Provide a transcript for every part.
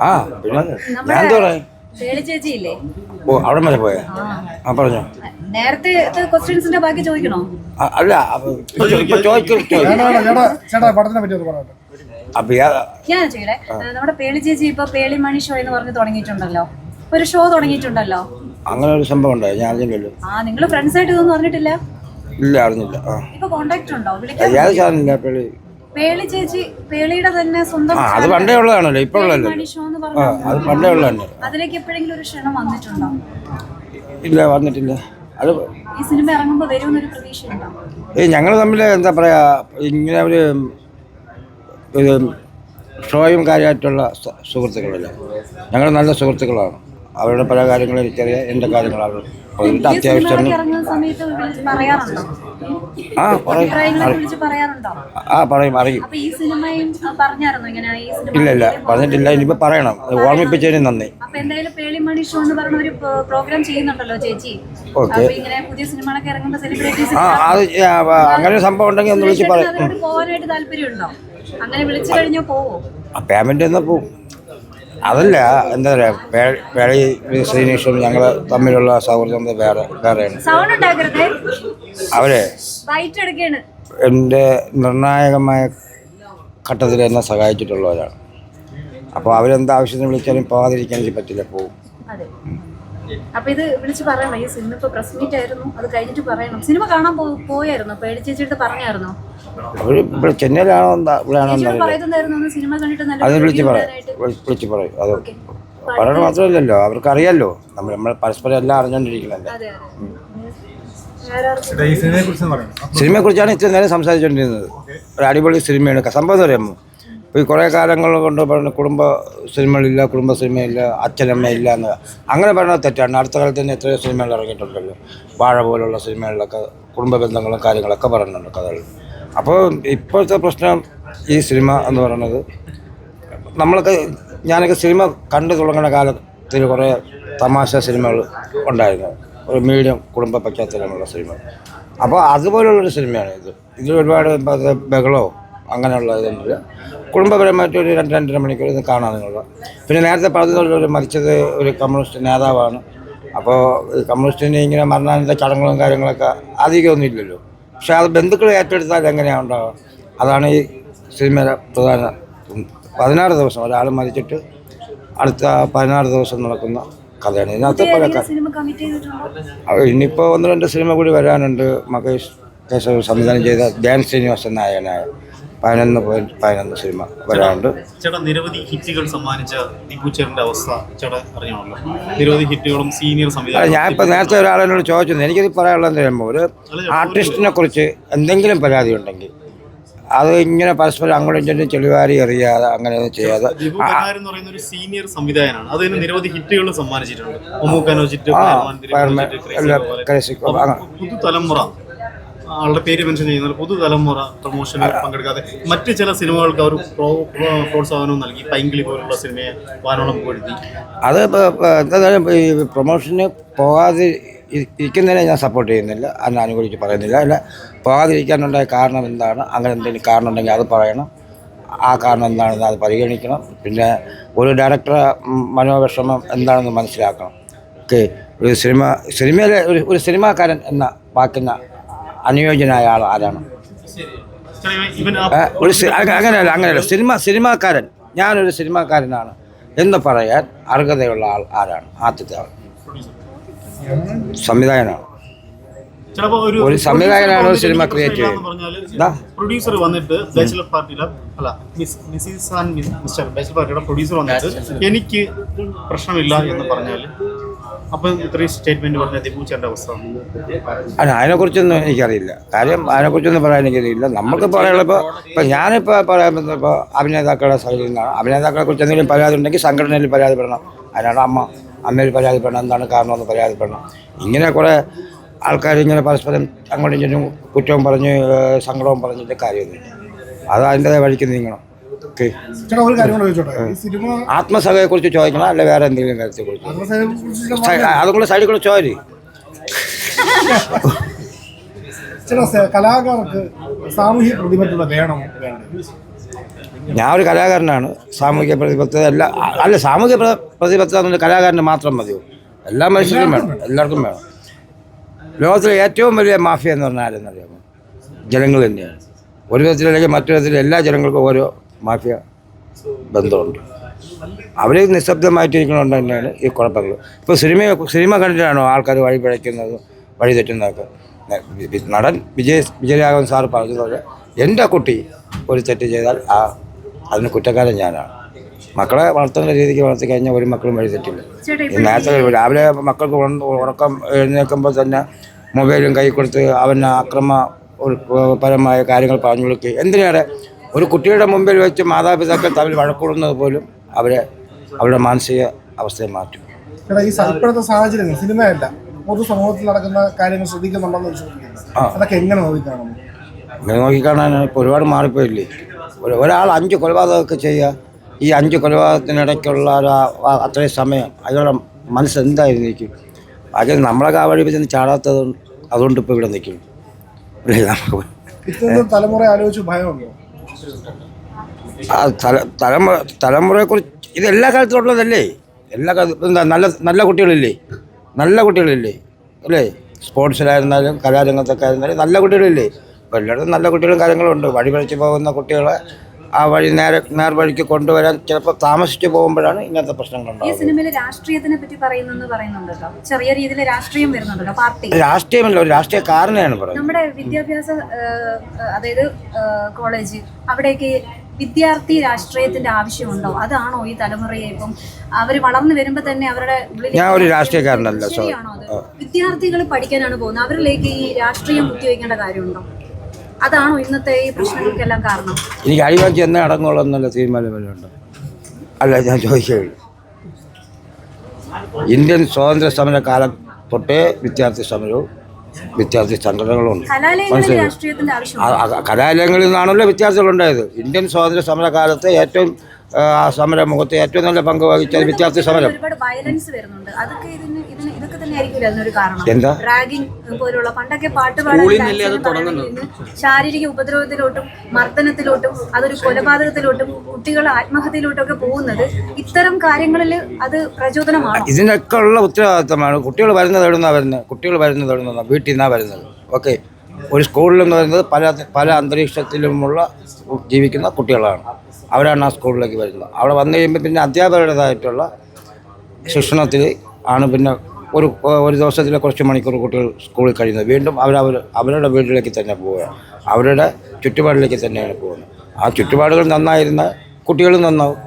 ആ പിന്നെ ഞാൻ തുടങ്ങി പറയാ? പേളി ചേച്ചി ഇല്ലേ ഓ അവിടെ വരെ പോയ? ആ. പറഞ്ഞോ. നേരത്തെ ക്വസ്റ്റ്യൻസിന്റെ ബാക്കി ചോദിക്കണോ? അല്ല ഞാൻ ചെയ്യട്ടെ നമ്മുടെ പേളി ചേച്ചി ഇപ്പൊ പേളി മണി ഷോ എന്ന് പറഞ്ഞ് തുടങ്ങിയിട്ടുണ്ടല്ലോ. ഒരു ഷോ തുടങ്ങിയിട്ടുണ്ടല്ലോ. അങ്ങനെ ഒരു സംഭവം ഉണ്ടായി ഞാൻ അറിഞ്ഞില്ലല്ലോ ആ നിങ്ങൾ ഫ്രണ്ട്സ് ആയിട്ട് ഇതൊന്നും അറിഞ്ഞിട്ടില്ല? ഇല്ല അറിഞ്ഞില്ല ആ. ഇപ്പൊ കോണ്ടാക്ട് ഉണ്ടോ? വിളിക്കാൻ പേളി പേളി ചേച്ചി പേളിയുടെ തന്നെ സ്വന്തം അത് പണ്ടേ ഉള്ളതാണല്ലോ ഇപ്പൊ അത് പണ്ടേ ഉള്ളതന്നെ അതിലേക്ക് എപ്പോഴെങ്കിലും ഒരു ക്ഷണം വന്നിട്ടുണ്ടോ? ഇല്ല വന്നിട്ടില്ല. അത് ഈ സിനിമ ഇറങ്ങുമ്പോ വരുമെന്നൊരു പ്രതീക്ഷയുണ്ടോ? ഏയ് ഞങ്ങൾ തമ്മിൽ എന്താ പറയാ ഇങ്ങനെ ഒരു ഷോയും കാര്യമായിട്ടുള്ള സുഹൃത്തുക്കളല്ല. ഞങ്ങൾ നല്ല സുഹൃത്തുക്കളാണ്. അവരുടെ പല കാര്യങ്ങളും എനിക്കറിയാം എന്റെ കാര്യങ്ങളാണ് ഈ അത്യാവശ്യം ആ പറയും. ആ പറയും അറിയും ഇല്ല ഇല്ല. പറഞ്ഞിട്ടില്ല. ഇനിയിപ്പോ പറയണം. ഓർമ്മിപ്പിച്ചതിന് നന്ദി. ഓക്കെ. ആ അത് അങ്ങനെ സംഭവം ഉണ്ടെങ്കിൽ ഒന്ന് വിളിച്ച് പറയും. അങ്ങനെ വിളിച്ചു കഴിഞ്ഞാൽ പോവോ? എന്നാ പോവും. അതല്ല എന്താ പറയുക വേളി ശ്രീനീഷും ഞങ്ങൾ തമ്മിലുള്ള സൗഹൃദം വേറെ വേറെയാണ്. അവരെ എന്റെ നിർണായകമായ ഘട്ടത്തിൽ എന്നെ സഹായിച്ചിട്ടുള്ളവരാണ്. അപ്പോൾ അവരെന്താ ആവശ്യത്തിന് വിളിച്ചാലും പോകാതിരിക്കാൻ എനിക്ക് പറ്റില്ല പോവും. അപ്പൊ ഇത് വിളിച്ച് പറയണം. ഈ സിനിമ ഇപ്പൊ പ്രസ് മീറ്റ് ആയിരുന്നു അത് കഴിഞ്ഞിട്ട് പറയണം. സിനിമ കാണാൻ പോയായിരുന്നു? പോയായിരുന്നോ പേടി ചേച്ചിയുടെ പറഞ്ഞായിരുന്നോ ചെന്നൈയിലാണോ സിനിമ കണ്ടിട്ട് അത് വിളിച്ച് പറയാം വിളിച്ച് പറയും. അത്. പറയണ മാത്രമല്ലല്ലോ. അവർക്ക് അറിയാലോ നമ്മൾ നമ്മൾ പരസ്പരം എല്ലാം അറിഞ്ഞോണ്ടിരിക്കണല്ലേ. സിനിമയെ കുറിച്ചാണ് പറയണം സിനിമയെക്കുറിച്ചാണ് ഇത്ര നേരം സംസാരിച്ചുകൊണ്ടിരുന്നത് ഒരു അടിപൊളി സിനിമയാണ്. സംഭവം അറിയാമോ? ഇപ്പൊ ഇപ്പോൾ ഈ കുറേ കാലങ്ങൾ കൊണ്ട് പറഞ്ഞ കുടുംബ സിനിമകളില്ല കുടുംബ സിനിമയില്ല അച്ഛനമ്മയില്ല എന്ന്. അങ്ങനെ പറയുന്നത് തെറ്റാണ്. അടുത്ത കാലത്ത് തന്നെ എത്രയോ സിനിമകൾ ഇറങ്ങിയിട്ടുണ്ടല്ലോ. വാഴ പോലുള്ള സിനിമകളിലൊക്കെ കുടുംബ ബന്ധങ്ങളും കാര്യങ്ങളൊക്കെ പറയുന്നുണ്ട് കഥകൾ അപ്പോൾ ഇപ്പോഴത്തെ പ്രശ്നം ഈ സിനിമ എന്ന് പറയുന്നത് നമ്മളൊക്കെ ഞാനൊക്കെ സിനിമ കണ്ടു തുടങ്ങുന്ന കാലത്തിൽ കുറേ തമാശ സിനിമകൾ ഉണ്ടായിരുന്നു. ഒരു മീഡിയം കുടുംബ പശ്ചാത്തലമുള്ള സിനിമ. അപ്പോൾ അതുപോലുള്ളൊരു സിനിമയാണ് ഇത്. ഇതിൽ ഒരുപാട് ബഹളോ അങ്ങനെയുള്ള ഇതൊന്നുമില്ല കുടുംബപരമായിട്ട് ഒരു രണ്ട് രണ്ടര മണിക്കൂർ ഇത് കാണാൻ പിന്നെ നേരത്തെ പറഞ്ഞതുപോലെ ഒരു മരിച്ചത് ഒരു കമ്മ്യൂണിസ്റ്റ് നേതാവാണ്. അപ്പോൾ കമ്മ്യൂണിസ്റ്റിനെ ഇങ്ങനെ മരണാനന്ത ചടങ്ങുകളും കാര്യങ്ങളൊക്കെ അധികമൊന്നും ഇല്ലല്ലോ. പക്ഷെ അത് ബന്ധുക്കൾ ഏറ്റെടുത്താൽ എങ്ങനെയാണ് ഉണ്ടാവുക? അതാണ് ഈ സിനിമയുടെ പ്രധാന പതിനാറ് ദിവസം ഒരാൾ മരിച്ചിട്ട് അടുത്ത പതിനാറ് ദിവസം നടക്കുന്ന കഥയാണ്. ഇതിനകത്ത് പല സിനിമ കമ്മിറ്റ് ചെയ്തിട്ടുണ്ടോ? അത് ഇനിയിപ്പോൾ ഒന്ന് രണ്ട് സിനിമ കൂടി വരാനുണ്ട്. മകേഷ് കേശവ് സംവിധാനം ചെയ്ത ധ്യാൻ ശ്രീനിവാസൻ നായകനായ പതിനൊന്ന് പോയിന്റ് പതിനൊന്ന് സിനിമ വരാനുണ്ട്. ചേട്ടാ നിരവധി ഹിറ്റുകൾ സമ്മാനിച്ച ദിപ്പുച്ചേറിന്റെ അവസ്ഥ ചേട്ടാ അറിയണമല്ലോ നിരവധി ഹിറ്റുകളും സീനിയർ സംവിധായകൻ ഞാനിപ്പോൾ നേരത്തെ ഒരാളെന്നോട് ചോദിച്ചു എനിക്കിത് പറയാനുള്ളത് ഒരു ആർട്ടിസ്റ്റിനെ കുറിച്ച് എന്തെങ്കിലും പരാതി ഉണ്ടെങ്കിൽ അത് ഇങ്ങനെ പരസ്പരം അങ്ങോട്ടും ഇങ്ങോട്ടും ചെളിവാരി എറിയാതെ അങ്ങനെ ചെയ്യാതെ. ദിപു കനാർ എന്ന് പറയുന്ന ഒരു സീനിയർ സംവിധായകനാണ്. അതിന് നിരവധി ഹിറ്റുകൾ സമ്മാനിച്ചിട്ടുണ്ട്. ഒമ്മൂക്കാനോ ചിറ്റ് ആ, ഫയർമാൻ, തിരുമല ഫയർമാൻ, ചിറ്റ്, ക്രേസി എല്ലാം പോലെ. ക്രേസി പോലെ, അങ്ങനെ. പുതുതലമുറ ആളുടെ പേര് മെൻഷൻ ചെയ്യുന്നത് പുതുതലമുറ പ്രൊമോഷനിൽ പങ്കെടുക്കാതെ മറ്റ് ചില സിനിമകൾക്ക് അവർ പ്രോ- പ്രോ- പ്രോത്സാഹനവും നൽകി. പൈങ്കിളി പോലുള്ള സിനിമയെ വാനോളം പൊഴുതി അത് ഇപ്പൊ- ഇപ്പൊ എന്തായാലും ഈ പ്രൊമോഷന് പോകാതെ ഇരിക്കുന്നതിനെ ഞാൻ സപ്പോർട്ട് ചെയ്യുന്നില്ല. അതിനെ അനുകൂലിച്ച് പറയുന്നില്ല. അല്ല പോകാതിരിക്കാനുണ്ടായ കാരണം എന്താണ്? അങ്ങനെ എന്തെങ്കിലും കാരണം ഉണ്ടെങ്കിൽ അത് പറയണം. ആ കാരണം എന്താണെന്ന് അത് പരിഗണിക്കണം. പിന്നെ ഒരു ഡയറക്ടറെ മനോവിഷമം എന്താണെന്ന് മനസ്സിലാക്കണം. ഓക്കെ. ഒരു സിനിമ സിനിമയിലെ ഒരു ഒരു സിനിമാക്കാരൻ എന്ന വാക്കുന്ന അനുയോജ്യനായ ആൾ ആരാണ്? ഒരു അങ്ങനെയല്ല അങ്ങനെയല്ല. സിനിമ സിനിമാക്കാരൻ. ഞാനൊരു സിനിമാക്കാരനാണ് എന്ന് പറയാൻ അർഹതയുള്ള ആൾ ആരാണ്? ആദ്യത്തെ ആൾ. സംവിധായകനാണ്. ഒരു സംവിധായകനാണ് സിനിമ ക്രിയേറ്റ് ചെയ്യുന്നത് പ്രൊഡ്യൂസർ വന്നിട്ട് ബാച്ചിലർ പാർട്ടിയിലെ അല്ല Miss Mrs and Mr bachelor പാർട്ടിയുടെ പ്രൊഡ്യൂസർ വന്നിട്ട് എനിക്ക് പ്രശ്നമില്ല എന്ന് പറഞ്ഞാൽ അപ്പം ഇത്രയും സ്റ്റേറ്റ്മെന്റ് പറഞ്ഞ ദിപൂച്ചേന്റെ അവസ്ഥ അല്ല അതിനെക്കുറിച്ചൊന്നും എനിക്കറിയില്ല. കാര്യം അതിനെക്കുറിച്ചൊന്നും പറയാൻ എനിക്കറിയില്ല. നമുക്ക് പറയാനുള്ളപ്പോൾ ഇപ്പം ഞാനിപ്പോൾ പറയാൻ ഇപ്പോൾ അഭിനേതാക്കളുടെ നിന്നാണ് അഭിനേതാക്കളെ കുറിച്ച് എന്തെങ്കിലും പരാതി ഉണ്ടെങ്കിൽ സംഘടനയിൽ പരാതിപ്പെടണം. അതിനാണ് അമ്മ അമ്മയിൽ പരാതിപ്പെടണം എന്താണ് കാരണമെന്ന് പരാതിപ്പെടണം. ഇങ്ങനെ കുറേ ആൾക്കാർ ഇങ്ങനെ പരസ്പരം അങ്ങോട്ടും ഇങ്ങോട്ടും കുറ്റവും പറഞ്ഞ് സങ്കടവും പറഞ്ഞിട്ട് കാര്യമൊന്നുമില്ല. അത് അതിന്റെതായ വഴിക്ക് നീങ്ങണം. ആത്മസഹയെ കുറിച്ച് ചോദിക്കണം അല്ലെ വേറെ എന്തെങ്കിലും ആത്മസേനയെ കുറിച്ച് അതുകൊണ്ട് സൈഡിൽ കൂടെ ചോദി ചില കലാകാരർക്ക് കലാകാർക്ക് സാമൂഹ്യ പ്രതിബദ്ധത വേണമോ വേണ്ടേ? ഞാൻ ഒരു കലാകാരനാണ്. സാമൂഹിക പ്രതിബദ്ധത എല്ലാ അല്ല സാമൂഹിക പ്ര- പ്രതിബദ്ധത എന്നുള്ള കലാകാരന് മാത്രം മതിയോ? എല്ലാ മനുഷ്യരും വേണം എല്ലാവർക്കും വേണം. ലോകത്തിലെ ഏറ്റവും വലിയ മാഫിയ എന്ന് പറഞ്ഞാൽ ആരെന്നറിയാമോ ജനങ്ങൾ തന്നെയാണ്. ഒരു വിധത്തിലല്ലെങ്കിൽ മറ്റൊരു വിധത്തിൽ എല്ലാ ജനങ്ങൾക്കും ഓരോ മാഫിയ ബന്ധമുണ്ട്. അവർ നിശബ്ദമായിട്ടിരിക്കുന്നതുകൊണ്ട് തന്നെയാണ് ഈ കുഴപ്പങ്ങൾ. ഇപ്പോൾ സിനിമ സിനിമ കണ്ടിട്ടാണോ ആൾക്കാർ വഴി പിഴയ്ക്കുന്നതും വഴി തെറ്റുന്നതൊക്കെ? നടൻ വിജയ് വിജയരാഘവൻ സാർ പറഞ്ഞതുപോലെ എന്റെ കുട്ടി ഒരു തെറ്റ് ചെയ്താൽ ആ അതിന് കുറ്റക്കാരൻ ഞാനാണ്. മക്കളെ വളർത്തുന്ന രീതിക്ക് വളർത്തി കഴിഞ്ഞാൽ ഒരു മക്കളും വഴി തെറ്റില്ല. നേരത്തെ രാവിലെ മക്കൾക്ക് ഉറക്കം എഴുന്നേൽക്കുമ്പോൾ തന്നെ മൊബൈലും കൈ കൊടുത്ത് അവന് അക്രമ പരമായ കാര്യങ്ങൾ പറഞ്ഞു കൊടുക്കുക എന്തിനേറെ ഒരു കുട്ടിയുടെ മുമ്പിൽ വെച്ച് മാതാപിതാക്കൾ തമ്മിൽ വഴക്കൂടുന്നത് പോലും അവരെ അവരുടെ മാനസിക അവസ്ഥയെ മാറ്റും. ഈ സാഹചര്യങ്ങൾ സിനിമയല്ല പൊതുസമൂഹത്തിൽ നടക്കുന്ന കാര്യങ്ങൾ ശ്രദ്ധിക്കുന്നുണ്ടെന്ന് വിശ്വസിക്കുന്നത് ചോദിക്കുന്നത് അതൊക്കെ എങ്ങനെ നോക്കിക്കാണുന്നു? അങ്ങനെ നോക്കിക്കാണാൻ ഇപ്പോൾ ഒരുപാട് മാറിപ്പോയില്ലേ? ഒരു- ഒരാൾ അഞ്ച് കൊലപാതകമൊക്കെ ചെയ്യുക ഈ അഞ്ച് കൊലപാതകത്തിനിടയ്ക്കുള്ള അത്രയും സമയം അയാളുടെ മനസ്സ് എന്തായിരിക്കും അത് നമ്മളെ ആ വഴി ചെന്ന് ചാടാത്തത് അതുകൊണ്ട് ഇപ്പോൾ ഇവിടെ നിൽക്കും. തലമുറ ആലോചിച്ച് ഭയമുണ്ടോ? ആ തല തലമുറ തലമുറയെക്കുറിച്ച് ഇത് എല്ലാ കാലത്തുള്ളതല്ലേ എല്ലാ നല്ല നല്ല കുട്ടികളില്ലേ? നല്ല കുട്ടികളില്ലേ? അല്ലേ? സ്പോർട്സിലായിരുന്നാലും കലാരംഗത്തൊക്കെ ആയിരുന്നാലും നല്ല കുട്ടികളില്ലേ? അപ്പോൾ എല്ലായിടത്തും നല്ല കുട്ടികളും കാര്യങ്ങളും ഉണ്ട് വഴി പഴിച്ച് പോകുന്ന കുട്ടികളെ ആ വഴി നേരെ വഴിക്ക് കൊണ്ടുവരാൻ ചിലപ്പോൾ താമസിച്ചു പോകുമ്പോഴാണ് ഇങ്ങനത്തെ ഈ പ്രശ്നങ്ങളുണ്ടാകുന്നത് സിനിമയിൽ രാഷ്ട്രീയത്തിനെ പറ്റി പറയുന്നെന്ന് പറയുന്നുണ്ടല്ലോ. ചെറിയ രീതിയിൽ രാഷ്ട്രീയം വരുന്നുണ്ടല്ലോ പാർട്ടി. രാഷ്ട്രീയമല്ല ഒരു രാഷ്ട്രീയക്കാരനെയാണ് പറയുന്നത്. നമ്മുടെ വിദ്യാഭ്യാസ അതായത് കോളേജ് അവിടേക്ക് വിദ്യാർത്ഥി രാഷ്ട്രീയത്തിന്റെ ആവശ്യമുണ്ടോ? അതാണോ ഈ തലമുറയെ ഇപ്പം അവർ വളർന്നു വരുമ്പോ തന്നെ അവരുടെ ഉള്ളിൽ ഞാൻ ഒരു രാഷ്ട്രീയക്കാരനല്ല, സോ- ശരിയാണോ അത്? വിദ്യാർത്ഥികൾ പഠിക്കാനാണ് പോകുന്നത്. അവരിലേക്ക് ഈ രാഷ്ട്രീയം കുത്തിവെക്കേണ്ട കാര്യമുണ്ടോ? അതാണോ ഇന്നത്തെ ഈ പ്രശ്നങ്ങൾക്കെല്ലാം കാരണം? എനിക്ക് അഴിവാക്കി എന്നെ അടങ്ങുള്ളൂ തീരുമാനം വല്ലതുണ്ട് അല്ല ഞാൻ ചോദിക്കുകയുള്ളൂ ഇന്ത്യൻ സ്വാതന്ത്ര്യ സമര കാലം തൊട്ടേ വിദ്യാർത്ഥി സമരവും വിദ്യാർത്ഥി സംഘടനകളുണ്ട് മനസ്സിലായി? കലാലയങ്ങളിൽ നിന്നാണല്ലോ വിദ്യാർത്ഥികൾ ഉണ്ടായത്. ഇന്ത്യൻ സ്വാതന്ത്ര്യ സമര കാലത്ത് ഏറ്റവും ആ, സമരം സമര മുഖത്ത് ഏറ്റവും നല്ല പങ്ക് വഹിച്ചത് വിദ്യാർത്ഥി സമരം. ഒരുപാട് വയലൻസ് വരുന്നുണ്ട്. അതൊക്കെ ഇതിന് ഇതിന് ഇതൊക്കെ തന്നെ ആയിരിക്കില്ല അതിനൊരു കാരണം? എന്താ? പോലുള്ള പണ്ടൊക്കെ പാട്ട് പാടാൻ ശാരീരിക ഉപദ്രവത്തിലോട്ടും മർദ്ദനത്തിലോട്ടും അതൊരു കൊലപാതകത്തിലോട്ടും കുട്ടികൾ ആത്മഹത്യയിലോട്ടും ഒക്കെ പോകുന്നത് ഇത്തരം കാര്യങ്ങളിൽ അത് പ്രചോദനമാണ്? ഇതിനൊക്കെ ഉള്ള ഉത്തരവാദിത്തമാണ്. കുട്ടികൾ വരുന്നത് എവിടുന്നാ വരുന്നത്? കുട്ടികൾ വരുന്നത് എവിടുന്നാ? വീട്ടിൽ നിന്നാണ് വരുന്നത്. ഓക്കെ. ഒരു സ്കൂളിൽ എന്ന് പറയുന്നത് പല പല അന്തരീക്ഷത്തിലുമുള്ള ജീവിക്കുന്ന കുട്ടികളാണ്. അവരാണ് ആ സ്കൂളിലേക്ക് വരുന്നത്. അവിടെ വന്നു കഴിയുമ്പോൾ പിന്നെ അധ്യാപകരുടേതായിട്ടുള്ള ശിക്ഷണത്തിൽ ആണ് പിന്നെ ഒരു ഒരു ദിവസത്തിലെ കുറച്ച് മണിക്കൂർ കുട്ടികൾ സ്കൂളിൽ കഴിയുന്നത്. വീണ്ടും അവരവർ അവരുടെ വീട്ടിലേക്ക് തന്നെ പോവുക. അവരുടെ ചുറ്റുപാടിലേക്ക് തന്നെയാണ് പോകുന്നത്. ആ ചുറ്റുപാടുകൾ നന്നായിരുന്ന കുട്ടികളും നന്നാവും.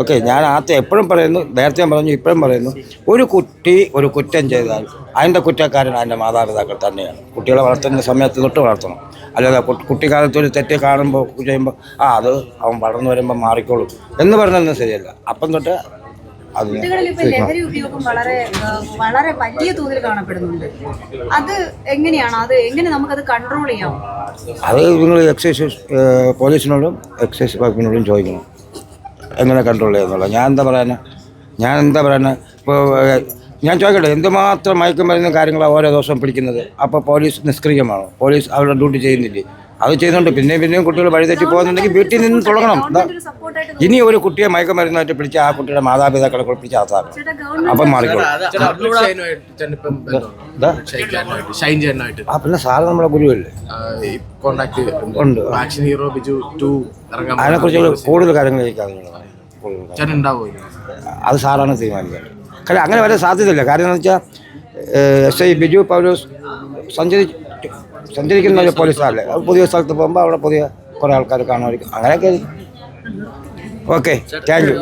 ഓക്കെ ഞാൻ ആദ്യം എപ്പോഴും പറയുന്നു നേരത്തെ ഞാൻ പറഞ്ഞു ഇപ്പോഴും പറയുന്നു ഒരു കുട്ടി ഒരു കുറ്റം ചെയ്താൽ അതിന്റെ കുറ്റക്കാരൻ അതിന്റെ മാതാപിതാക്കൾ തന്നെയാണ്. കുട്ടികളെ വളർത്തുന്ന സമയത്ത് തൊട്ട് വളർത്തണം. അല്ലാതെ കുട്ടിക്കാലത്ത് ഒരു തെറ്റ് കാണുമ്പോൾ ചെയ്യുമ്പോൾ ആ അത് അവൻ വളർന്നു വരുമ്പോൾ മാറിക്കോളും എന്ന് പറഞ്ഞതൊന്നും ശരിയല്ല. അപ്പം തൊട്ട് അത് കുട്ടികളിൽ ഇപ്പൊ ലഹരി ഉപയോഗം വളരെ വളരെ വലിയ തോതിൽ കാണപ്പെടുന്നുണ്ട്. അത് എങ്ങനെയാണ്? അത് എങ്ങനെ നമുക്കത് കൺട്രോൾ ചെയ്യാം? അത് നിങ്ങൾ എക്സൈസ് പോലീസിനോടും എക്സൈസ് വകുപ്പിനോടും ചോദിക്കണം. എങ്ങനെ കൺട്രോൾ ചെയ്യുന്നുള്ളൂ? ഞാൻ എന്താ പറയുന്നത് ഞാൻ എന്താ പറയുന്നത് ഇപ്പോൾ ഞാൻ ചോദിക്കട്ടെ എന്തുമാത്രം മയക്കുമരുന്ന് കാര്യങ്ങളാണ് ഓരോ ദിവസവും പിടിക്കുന്നത്? അപ്പോൾ പോലീസ് നിഷ്ക്രിയമാണോ? പോലീസ് അവരുടെ ഡ്യൂട്ടി ചെയ്യുന്നില്ലേ? അത് ചെയ്യുന്നുണ്ട് പിന്നെയും പിന്നെയും കുട്ടികൾ വഴിതെറ്റി പോകുന്നുണ്ടെങ്കിൽ വീട്ടിൽ നിന്ന് തുടങ്ങണം. എന്താ ഇനി ഒരു കുട്ടിയെ മയക്കുമരുന്നായിട്ട് പിടിച്ച ആ കുട്ടിയുടെ മാതാപിതാക്കളെ ചേട്ടാ ഗവൺമെന്റ് അപ്പം മാറിക്കോളും. ആ പിന്നെ സാറ് നമ്മുടെ ഗുരുവല്ലേ? ഉണ്ട്. ആക്ഷൻ ഹീറോ ബിജു ടു ഇറങ്ങാൻ അതിനെക്കുറിച്ച് കൂടുതൽ കാര്യങ്ങൾ? അത് സാറാണ് തീരുമാനിക്കുന്നത് കാരണം അങ്ങനെ വരാൻ സാധ്യതയില്ല. കാര്യം എന്ന് വെച്ചാൽ എസ് ഐ ബിജു പൗലോസ് സഞ്ചരി സഞ്ചരിക്കുന്ന ഒരു പോലീസല്ലേ അത് പുതിയ സ്ഥലത്ത് പോകുമ്പോൾ അവിടെ പുതിയ കുറേ ആൾക്കാർ കാണുമായിരിക്കും. അങ്ങനെയൊക്കെ ഓക്കെ താങ്ക് യു.